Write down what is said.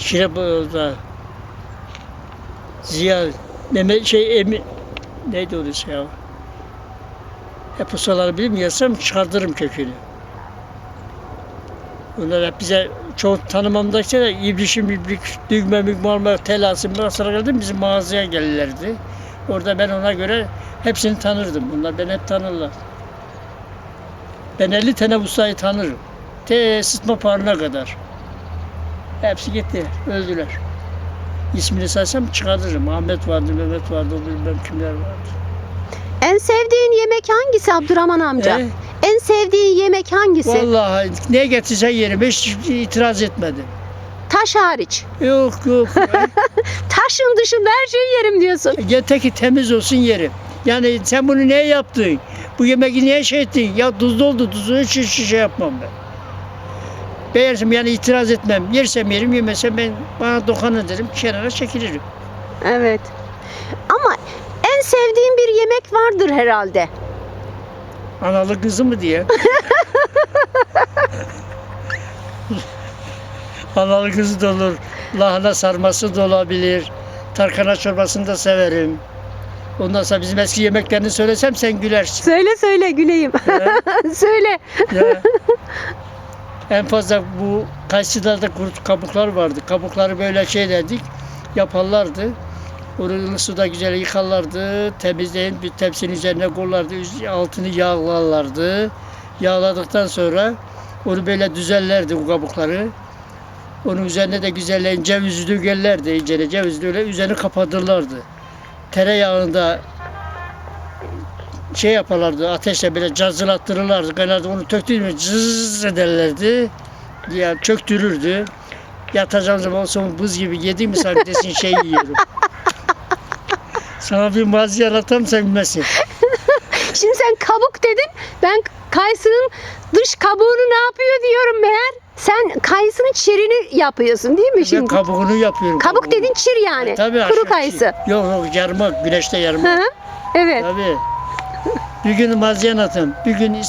Şirebol'da Ziya Mehmet şey Emin neydi o şey ya? Hep ustaları bilmiyorsam çıkartırım kökünü. Bunlar hep bize çok tanımamdaki de ibrişim ibrik, düğme mükmarma, telasım, masara geldim bizim mağazaya gelirlerdi. Orada ben ona göre hepsini tanırdım. Bunlar beni hep tanırlar. Ben 50 tane ustayı tanırım. Te sıtma parına kadar. Hepsi gitti, öldüler. İsmini saysam çıkartırım. Ahmet vardı, Mehmet vardı, bilmem kimler vardı. En sevdiğin yemek hangisi Abdurrahman amca? E? En sevdiğin yemek hangisi? Vallahi ne getirsen yerim. Hiç itiraz etmedim. Taş hariç. Yok yok. Taşın dışında her şeyi yerim diyorsun. Yeter ki temiz olsun yerim. Yani sen bunu niye yaptın? Bu yemeği niye şey ettin? Ya tuzlu oldu tuzu hiç, hiç şey yapmam ben. Beğersem yani itiraz etmem. Yersem yerim yemesem ben bana dokanın derim kenara çekilirim. Evet. Ama en sevdiğin bir yemek vardır herhalde. Analı kızı mı diye. Analı kızı da olur. Lahana sarması da olabilir. Tarkana çorbasını da severim. Ondan sonra bizim eski yemeklerini söylesem sen gülersin. Söyle söyle güleyim. Söyle. ya. En fazla bu kayısılarda kurt kabuklar vardı. Kabukları böyle şey dedik yaparlardı. Onu suda güzel yıkarlardı. Temizleyip bir tepsinin üzerine koyarlardı. Altını yağlarlardı. Yağladıktan sonra onu böyle düzenlerdi bu kabukları. Onun üzerine de güzelleyin cevizi dökerlerdi. İncele cevizi öyle üzerini kapatırlardı. Tereyağında şey yaparlardı ateşle böyle cazılattırırlardı. Kaynardı onu töktüğünde cız ederlerdi. Ya çöktürürdü. Yatacağım zaman son buz gibi yedi mi sanki desin şey yiyorum. Sana bir mazi anlatam sen bilmezsin. Şimdi sen kabuk dedin. Ben kayısının dış kabuğunu ne yapıyor diyorum meğer. Sen kayısının çirini yapıyorsun değil mi Ben şimdi? kabuğunu yapıyorum. Kabuk kabuğunu. dedin çir yani. Tabii Kuru aşağı- kayısı. Yok yok yarma, güneşte yarma. Hı hı. Evet. Tabii. Bir gün mazi anlatayım. Bir gün